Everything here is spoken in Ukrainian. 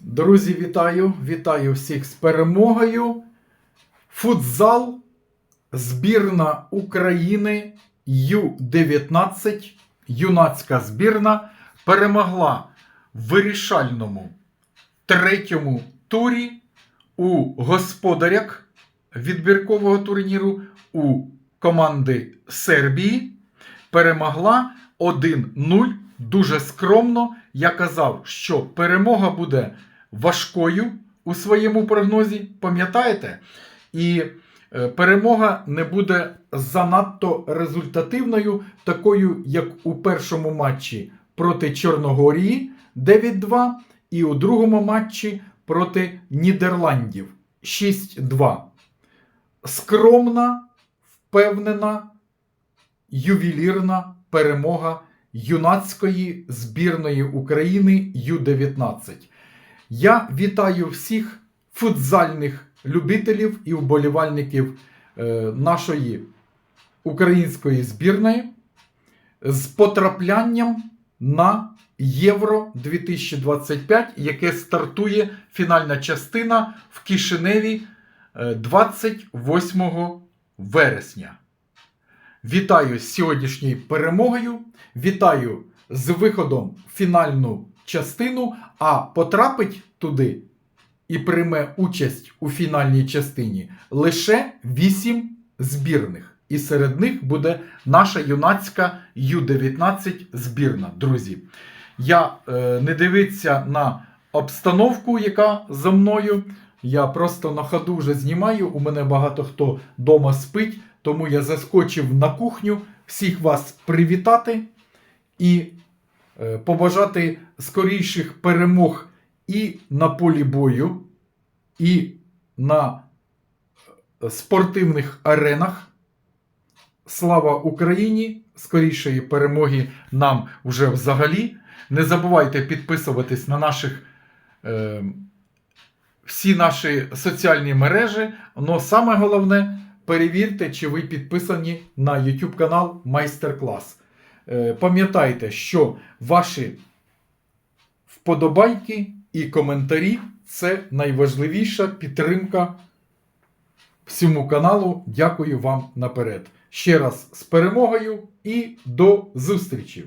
Друзі, вітаю! Вітаю всіх з перемогою. Футзал, збірна України Ю-19, юнацька збірна, перемогла в вирішальному третьому турі у господарях відбіркового турніру у команди Сербії. Перемогла 1-0 дуже скромно. Я казав, що перемога буде важкою у своєму прогнозі, пам'ятаєте? І е, перемога не буде занадто результативною, такою, як у першому матчі проти Чорногорії 9-2, і у другому матчі проти Нідерландів 6-2. Скромна, впевнена, ювелірна перемога юнацької збірної України Ю-19. Я вітаю всіх футзальних любителів і вболівальників е, нашої української збірної з потраплянням на Євро 2025, яке стартує фінальна частина в Кишиневі е, 28 вересня. Вітаю з сьогоднішньою перемогою. Вітаю з виходом в фінальну частину, а потрапить туди і прийме участь у фінальній частині лише 8 збірних. І серед них буде наша юнацька Ю-19 збірна, друзі. Я е, не дивиться на обстановку, яка за мною. Я просто на ходу вже знімаю. У мене багато хто вдома спить, тому я заскочив на кухню всіх вас привітати і е, побажати скоріших перемог і на полі бою, і на е, спортивних аренах. Слава Україні! Скорішої перемоги нам вже взагалі. Не забувайте підписуватись на наших е, всі наші соціальні мережі. Но саме головне, перевірте, чи ви підписані на YouTube канал Майстер-клас. Е, Пам'ятайте, що ваші вподобайки і коментарі це найважливіша підтримка всьому каналу. Дякую вам наперед. Ще раз з перемогою і до зустрічі!